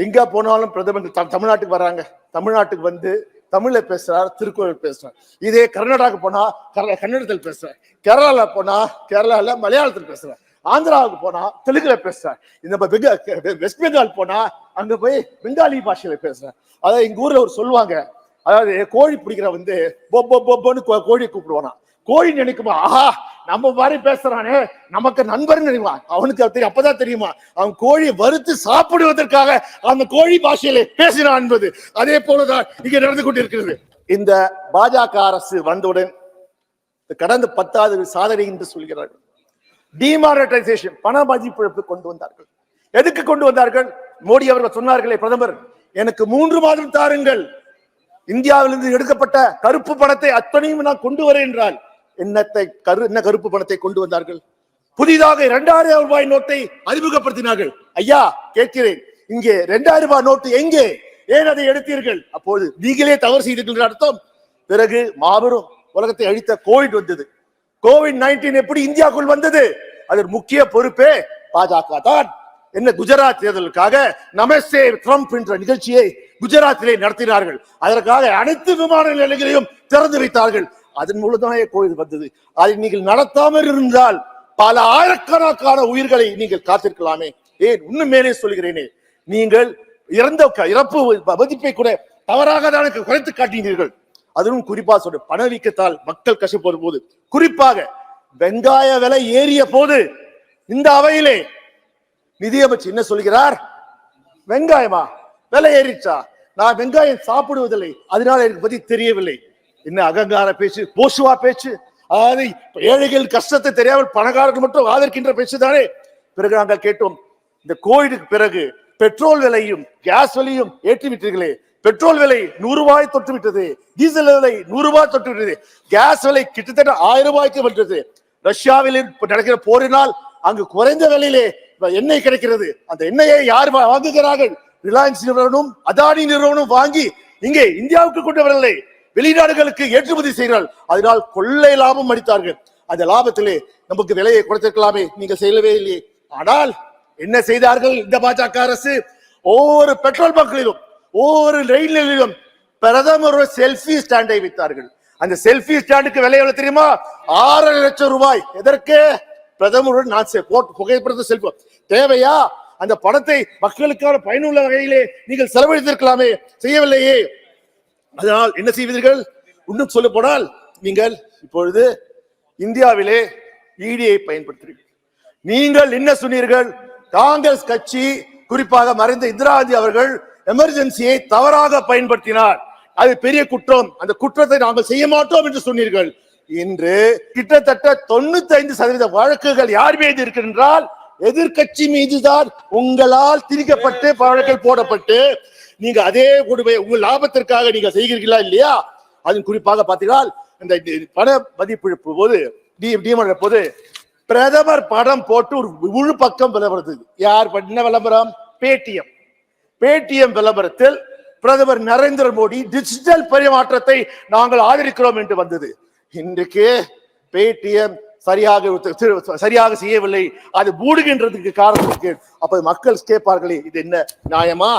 எங்க போனாலும் பிரதமர் தமிழ்நாட்டுக்கு வர்றாங்க தமிழ்நாட்டுக்கு வந்து தமிழ்ல பேசுறார் திருக்குறள் பேசுறார். இதே கர்நாடகாவுக்கு போனா கர- கன்னடத்தில் பேசுறார். கேரளால போனா கேரளால மலையாளத்தில் பேசுறார். ஆந்திராவுக்கு போனா தெலுங்குல பேசுறார். இந்த வெஸ்ட் பெங்கால் போனா அங்க போய் பெங்காலி பாஷையில பேசுறார். அதாவது எங்க ஊர்ல ஒரு சொல்லுவாங்க. அதாவது கோழி பிடிக்கிற வந்து பொப்போ பொப்போன்னு கோ- கோழி கூப்பிடுவானா கோழி நினைக்குமா ஆஹா நம்ம மாதிரி பேசுறானே நமக்கு நண்பர்னு தெரியுமா? அவனுக்கு அது தெரியும் அப்பதான் தெரியுமா? அவன் கோழி வறுத்து சாப்பிடுவதற்காக அந்த கோழி பாஷையிலே பேசினான் என்பது. அதே போலதான் இங்க நடந்து கொண்டிருக்கிறது. இந்த பாஜக அரசு வந்தவுடன் கடந்த பத்தாவது சாதனை என்று சொல்கிறார்கள். டிமானிட்டைசேஷன் பண மதிப்பிழப்பு கொண்டு வந்தார்கள். எதுக்கு கொண்டு வந்தார்கள்? மோடி அவர்கள் சொன்னார்களே பிரதமர் எனக்கு மூன்று மாதம் தாருங்கள். இந்தியாவிலிருந்து எடுக்கப்பட்ட கருப்பு பணத்தை அத்தனையும் நான் கொண்டு வரேன் என்றால் என்னத்தை கரு என்ன கருப்பு பணத்தை கொண்டு வந்தார்கள்? புதிதாக இரண்டாயிரம் ரூபாய் நோட்டை அறிமுகப்படுத்தினார்கள். ஐயா கேட்கிறேன். இங்கே இரண்டாயிரம் ரூபாய் நோட்டு எங்கே? ஏன் அதை எடுத்தீர்கள்? அப்போது நீங்களே தவறு செய்தீர்கள் அர்த்தம். பிறகு மாபெரும் உலகத்தை அழித்த கோவிட் வந்தது. கோவிட் நைன்டீன் எப்படி இந்தியாவுக்குள் வந்தது? அதன் முக்கிய பொறுப்பே பாஜக தான். என்ன குஜராத் தேர்தலுக்காக நமஸ்தே ட்ரம்ப் என்ற நிகழ்ச்சியை குஜராத்திலே நடத்தினார்கள். அதற்காக அனைத்து விமான நிலையங்களையும் திறந்து வைத்தார்கள். அதன் மூலம்தான் கோயில் வந்தது. அதை நீங்கள் நடத்தாமல் இருந்தால் பல ஆழக்கணக்கான உயிர்களை நீங்கள் காத்திருக்கலாமே. ஏன்? இன்னும் மேலே சொல்கிறேனே நீங்கள் இறந்த இறப்பு மதிப்பை கூட தவறாக தான் குறைத்து காட்டினீர்கள். அதுவும் குறிப்பா சொல்ற பணவீக்கத்தால் மக்கள் கஷ்டப்படும் போது. குறிப்பாக வெங்காய விலை ஏறிய போது இந்த அவையிலே நிதியமைச்சர் என்ன சொல்கிறார்? வெங்காயமா? விலை ஏறிச்சா? நான் வெங்காயம் சாப்பிடுவதில்லை. அதனால எனக்கு பத்தி தெரியவில்லை. என்ன அகங்கார பேச்சு போசுவா பேச்சு? அதாவது ஏழைகள் கஷ்டத்தை தெரியாமல் பணக்காரர்கள் மட்டும் ஆதரிக்கின்ற பேச்சு தானே பிறகு நாங்கள் கேட்டோம் இந்த கோவிடுக்கு பிறகு பெட்ரோல் விலையும் கேஸ் விலையும் ஏற்றி விட்டீர்களே பெட்ரோல் விலை நூறு ரூபாய் தொட்டு விட்டது டீசல் விலை நூறு ரூபாய் தொட்டு விட்டது கேஸ் விலை கிட்டத்தட்ட ஆயிரம் ரூபாய்க்கு விட்டது ரஷ்யாவில் நடக்கிற போரினால் அங்கு குறைந்த விலையிலே எண்ணெய் கிடைக்கிறது. அந்த எண்ணெயை யார் வா- வாங்குகிறார்கள்? ரிலையன்ஸ் நிறுவனம் அதானி நிறுவனம் வாங்கி இங்கே இந்தியாவுக்கு கொண்டு வரவில்லை. வெளிநாடுகளுக்கு ஏற்றுமதி செய்கிறார் அதனால் கொள்ளை லாபம் அடித்தார்கள் அந்த லாபத்திலே நமக்கு விலையை கொடுத்திருக்கலாமே. நீங்கள் செய்யவே இல்லையே. ஆனால் என்ன செய்தார்கள் இந்த பாஜக அரசு? ஒவ்வொரு பெட்ரோல் பங்க்களிலும் ஒவ்வொரு ரயில் நிலையிலும் பிரதமர் ஒரு செல்ஃபி ஸ்டாண்டை வைத்தார்கள். அந்த செல்ஃபி ஸ்டாண்டுக்கு விலை எவ்வளவு தெரியுமா? ஆறரை லட்சம் ரூபாய். எதற்கு? பிரதமருடன் நான் செ- புகைப்படத்தை செல்ஃபி. தேவையா? அந்த பணத்தை மக்களுக்கான பயனுள்ள வகையிலே நீங்கள் செலவழித்திருக்கலாமே. செய்யவில்லையே. அதனால் என்ன செய்வீர்கள்? இன்னும் சொல்ல போனால் நீங்கள் இப்பொழுது இந்தியாவிலே இடியை பயன்படுத்துகிறீர்கள். நீங்கள் என்ன சொன்னீர்கள்? காங்கிரஸ் கட்சி குறிப்பாக மறைந்த இந்திரா காந்தி அவர்கள் எமர்ஜென்சியை தவறாக பயன்படுத்தினார். அது பெரிய குற்றம். அந்த குற்றத்தை நாங்கள் செய்ய மாட்டோம் என்று சொன்னீர்கள். இன்று கிட்டத்தட்ட தொண்ணூத்தி ஐந்து சதவீத வழக்குகள் யார் மீது இருக்கின்றால் எதிர்க்கட்சி மீதுதான் உங்களால் திணிக்கப்பட்டு வழக்கில் போடப்பட்டு நீங்க அதே கொடுமை உங்கள் லாபத்திற்காக நீங்க செய்கிறீர்களா இல்லையா? அதன் குறிப்பாக பார்த்தீங்கன்னா இந்த பண மதிப்பிழப்பு போது டி போது பிரதமர் படம் போட்டு ஒரு முழு பக்கம் விளம்பரது யார் பண்ண விளம்பரம்? பேடிஎம். பேடிஎம் விளம்பரத்தில் பிரதமர் நரேந்திர மோடி டிஜிட்டல் பரிமாற்றத்தை நாங்கள் ஆதரிக்கிறோம் என்று வந்தது. இன்றைக்கு பேடிஎம் சரியாக சரியாக செய்யவில்லை. அது மூடுகின்றதுக்கு காரணம் இருக்கு. அப்ப மக்கள் கேட்பார்களே இது என்ன நியாயமா?